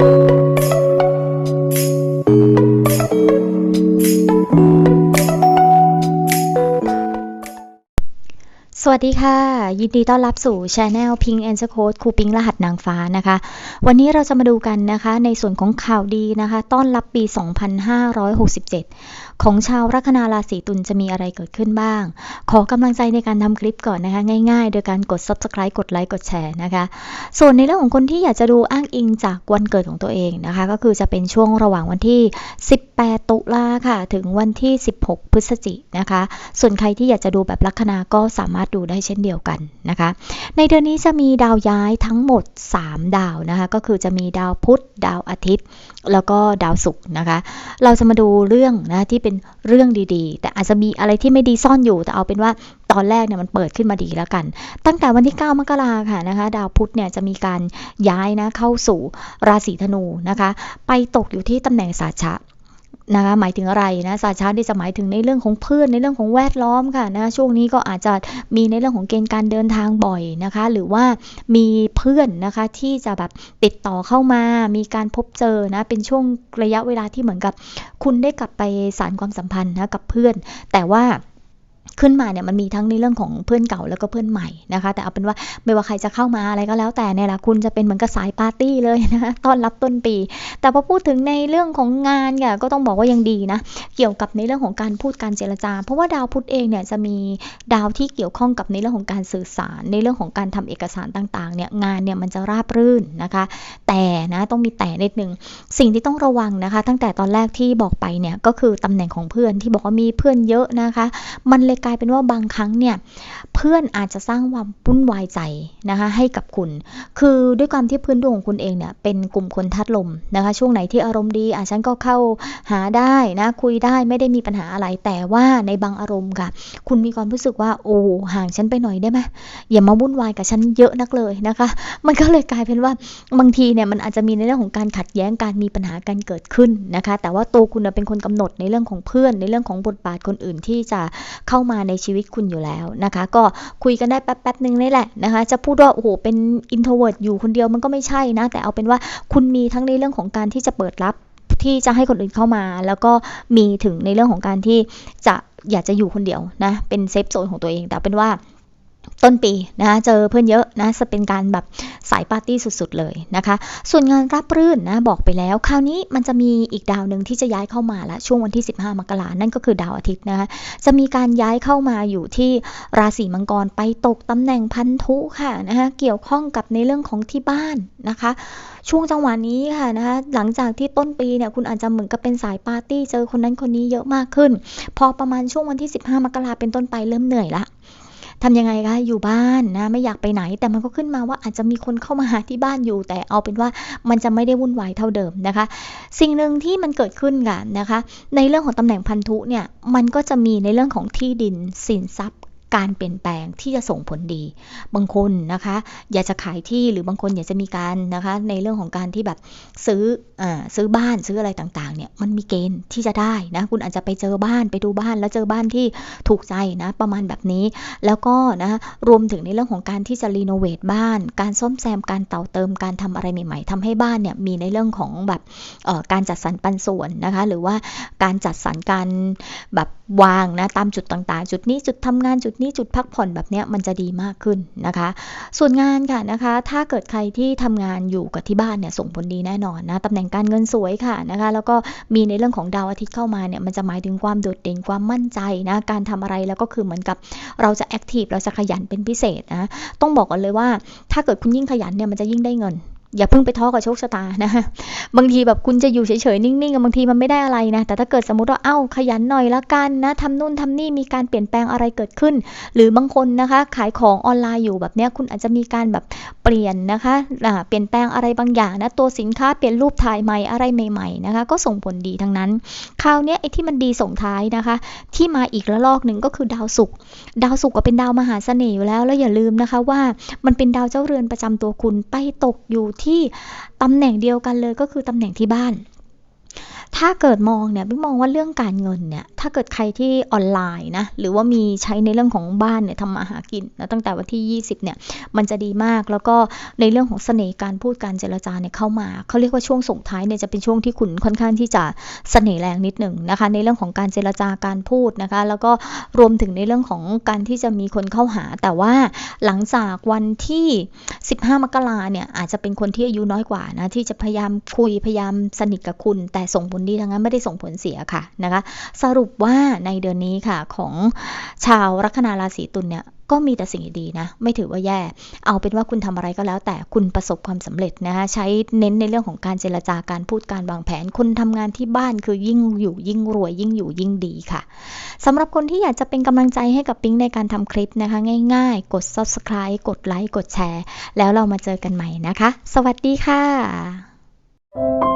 สวัสดีค่ะ ยินดีต้อนรับสู่ช anel Pink and Code ครูปิงรหัสนางฟ้านะคะ วันนี้เราจะมาดูกันนะคะในส่วนของข่าวดีนะคะ ต้อนรับปี 2567 ของชาวลัคนาราศีตุลจะมีอะไรเกิดขึ้นบ้าง ขอกำลังใจในการทำคลิปก่อนนะคะ ง่ายๆ โดยการกด subscribe กดไลค์กดแชร์นะคะ ส่วนในเรื่องของคนที่อยากจะดูอ้างอิงจากวันเกิดของตัวเองนะคะ ก็คือจะเป็นช่วงระหว่างวันที่ 18 ตุลาค่ะ ถึงวันที่ 16 พฤศจิกนะคะ ส่วนใครที่อยากจะดูแบบลัคนาก็สามารถดูได้เช่นเดียวกันนะคะ ในเดือนนี้จะมีดาวย้ายทั้งหมด 3 ดาวนะคะ ก็คือจะมีดาวพุธ ดาวอาทิตย์ แล้วก็ดาวศุกร์นะคะ เราจะมาดูเรื่องนะที่เป็นเรื่องดีๆ แต่อาจจะมีอะไรที่ไม่ดีซ่อนอยู่ แต่เอาเป็นว่าตอนแรกเนี่ยมันเปิดขึ้นมาดีแล้วกัน ตั้งแต่วันที่ 9 มกราค่ะนะคะ ดาวพุธเนี่ยจะมีการย้ายนะเข้าสู่ราศีธนูนะคะ ไปตกอยู่ที่ตำแหน่งสาชะ นะคะหมายถึงอะไรนะศาสตร์ชาติที่จะหมายถึงในเรื่องของเพื่อนในเรื่องของแวดล้อมค่ะนะช่วงนี้ก็อาจจะมีในเรื่องของเกณฑ์การเดินทางบ่อยนะคะ หรือว่ามีเพื่อนนะคะที่จะแบบติดต่อเข้ามา มีการพบเจอนะเป็นช่วงระยะเวลาที่เหมือนกับ คุณได้กลับไปสารความสัมพันธ์นะกับเพื่อน แต่ว่า ขึ้นมาเนี่ยมันมีทั้งในเรื่องของเพื่อนเก่าแล้วก็เพื่อนใหม่นะคะ แต่เอาเป็นว่าไม่ว่าใครจะเข้ามาอะไรก็แล้วแต่เนี่ยแหละคุณจะเป็นเหมือนกับสายปาร์ตี้เลยนะคะต้อนรับต้นปี แต่พอพูดถึงในเรื่องของงานเนี่ยก็ต้องบอกว่ายังดีนะเกี่ยวกับในเรื่องของการพูดการเจรจา เพราะว่าดาวพุธเองเนี่ยจะมีดาวที่เกี่ยวข้องกับในเรื่องของการสื่อสาร ในเรื่องของการทำเอกสารต่างๆเนี่ยงานเนี่ยมันจะราบรื่นนะคะ แต่นะต้องมีแต่นิดนึงสิ่งที่ต้องระวังนะคะ ตั้งแต่ตอนแรกที่บอกไปเนี่ยก็คือตำแหน่งของเพื่อนที่บอกว่ามีเพื่อนเยอะนะคะ มันเลยกลายเป็นว่าบางครั้งเนี่ยเพื่อนอาจจะสร้างความวุ่นวายใจนะคะให้กับคุณ คือด้วยความที่พื้นดวงของคุณเองเนี่ยเป็นกลุ่มคนทัดลมนะคะช่วงไหนที่อารมณ์ดีอะฉันก็เข้าหาได้นะคุยได้ไม่ได้มีปัญหาอะไร แต่ว่าในบางอารมณ์ค่ะ คุณมีความรู้สึกว่าโอ้ห่างฉันไปหน่อยได้ไหมอย่ามาวุ่นวายกับฉันเยอะนักเลยนะคะ มันก็เลยกลายเป็นว่าบางทีเนี่ยมันอาจจะมีในเรื่องของการขัดแย้งการมีปัญหากันเกิดขึ้นนะคะ แต่ว่าตัวคุณเป็นคนกำหนดในเรื่องของเพื่อนในเรื่องของบทบาทคนอื่นที่จะเข้ามาในชีวิตคุณอยู่แล้วนะคะ ก็คุยกันได้แป๊บๆหนึ่งนี่แหละนะคะ จะพูดว่าโอ้โหเป็น introvert อยู่คนเดียวมันก็ไม่ใช่นะ แต่เอาเป็นว่าคุณมีทั้งในเรื่องของการที่จะเปิดรับที่จะให้คนอื่นเข้ามา แล้วก็มีถึงในเรื่องของการที่จะอยากจะอยู่คนเดียวนะเป็นเซฟโซนของตัวเอง แต่เป็นว่า ต้นปีนะคะเจอเพื่อนเยอะนะจะเป็นการแบบสายปาร์ตี้สุดๆเลยนะคะ ส่วนงานรับรื่นนะบอกไปแล้ว คราวนี้มันจะมีอีกดาวหนึ่งที่จะย้ายเข้ามาละช่วงวันที่ 15 มกรานั่นก็คือดาวอาทิตย์นะคะจะมีการย้ายเข้ามาอยู่ที่ราศีมังกรไปตกตำแหน่งพันธุค่ะนะคะเกี่ยวข้องกับในเรื่องของที่บ้านนะคะ ช่วงจังหวะนี้ค่ะนะคะหลังจากที่ต้นปีเนี่ยคุณอาจจะเหมือนกับเป็นสายปาร์ตี้เจอคนนั้นคนนี้เยอะมากขึ้น พอประมาณช่วงวันที่ 15 มกราเป็นต้นไปเริ่มเหนื่อยละ ทำยังไงคะอยู่บ้านนะไม่อยากไปไหน แต่มันก็ขึ้นมาว่าอาจจะมีคนเข้ามาหาที่บ้านอยู่ แต่เอาเป็นว่ามันจะไม่ได้วุ่นวายเท่าเดิมนะคะ สิ่งหนึ่งที่มันเกิดขึ้นกันนะคะ ในเรื่องของตำแหน่งพันธุเนี่ยมันก็จะมีในเรื่องของที่ดินสินทรัพย์ การเปลี่ยนแปลงที่จะส่งผลดี บางคนนะคะ อยากจะขายที่หรือบางคนอยากจะมีการนะคะ ในเรื่องของการที่แบบซื้ออซื้อบ้านซื้ออะไรต่างๆ เนี่ยมันมีเกณฑ์ที่จะได้นะคุณอาจจะไปเจอบ้านไปดูบ้าน แล้วเจอบ้านที่ถูกใจนะ ประมาณแบบนี้ แล้วก็นะรวมถึงในเรื่องของการที่จะรีโนเวทบ้าน การซ่อมแซมการเต่าเติมการทำอะไรใหม่ ๆทำให้บ้านเนี่ยมีในเรื่องของแบบการจัดสรรปันส่วนนะคะ หรือว่าการจัดสรรการแบบ วางนะตามจุดต่างๆ จุดนี้จุดทำงานจุดนี้จุดพักผ่อนแบบเนี้ยมันจะดีมากขึ้นนะคะ ส่วนงานค่ะนะคะ ถ้าเกิดใครที่ทำงานอยู่กับที่บ้านเนี่ยส่งผลดีแน่นอนนะตำแหน่งการเงินสวยค่ะนะคะ แล้วก็มีในเรื่องของดาวอาทิตย์เข้ามาเนี่ยมันจะหมายถึงความโดดเด่นความมั่นใจนะการทำอะไรแล้วก็คือเหมือนกับเราจะแอคทีฟเราจะขยันเป็นพิเศษนะต้องบอกกันเลยว่า ถ้าเกิดคุณยิ่งขยันเนี่ยมันจะยิ่งได้เงิน อย่าเพิ่งไปท้อกับโชคชะตานะบางทีแบบคุณจะอยู่เฉยๆนิ่งๆบางทีมันไม่ได้อะไรนะ แต่ถ้าเกิดสมมติว่าเอ้าขยันหน่อยละกันนะทำนู่นทำนี่มีการเปลี่ยนแปลงอะไรเกิดขึ้น หรือบางคนนะคะ ขายของออนไลน์อยู่แบบเนี้ยคุณอาจจะมีการแบบ ลี่ยนนะคะเปลี่ยนแปลงอะไรบางอย่างนะตัวสินค้าเปลี่ยนรูปถ่ายใหม่อะไรใหม่ๆนะคะก็ส่งผลดีทั้งนั้น คราวนี้ไอ้ที่มันดีส่งท้ายนะคะ ที่มาอีกระลอกหนึ่งก็คือดาวศุกร์ดาวศุกร์ก็เป็นดาวมหาเสน่ห์อยู่แล้ว แล้วอย่าลืมนะคะว่ามันเป็นดาวเจ้าเรือนประจำตัวคุณไปตกอยู่ที่ตำแหน่งเดียวกันเลยก็คือตำแหน่งที่บ้าน ถ้าเกิดมองเนี่ยปิ๊งมองว่าเรื่องการเงินเนี่ย ถ้าเกิดใครที่ออนไลน์นะ หรือว่ามีใช้ในเรื่องของบ้านเนี่ยทำมาหากินนะตั้งแต่วันที่ 20 เนี่ย มันจะดีมาก แล้วก็ในเรื่องของเสน่ห์การพูดการเจรจาเนี่ยเข้ามา เขาเรียกว่าช่วงส่งท้ายเนี่ยจะเป็นช่วงที่คุณค่อนข้างที่จะเสน่ห์แรงนิดหนึ่งนะคะ ในเรื่องของการเจรจาการพูดนะคะ แล้วก็รวมถึงในเรื่องของการที่จะมีคนเข้าหา แต่ว่าหลังจากวันที่ 15 มกราเนี่ยอาจจะเป็นคนที่อายุน้อยกว่านะที่จะพยายามคุยพยายามสนิทกับคุณ แต่ส่งผลดีทั้งนั้นไม่ได้ส่งผลเสียค่ะนะคะสรุปว่าในเดือนนี้ค่ะของชาวลัคนาราศีตุลเนี่ยก็มีแต่สิ่งดีนะ ไม่ถือว่าแย่ เอาเป็นว่าคุณทำอะไรก็แล้ว แต่คุณประสบความสำเร็จนะคะใช้เน้นในเรื่องของการเจรจาการพูดการวางแผน คนทำงานที่บ้านคือยิ่งอยู่ยิ่งรวยยิ่งอยู่ยิ่งดีค่ะสำหรับคนที่อยากจะเป็นกำลังใจให้กับปิ๊งในการทำคลิปนะคะ ง่ายๆ กด subscribe กดไลค์กดแชร์ แล้วเรามาเจอกันใหม่นะคะ สวัสดีค่ะ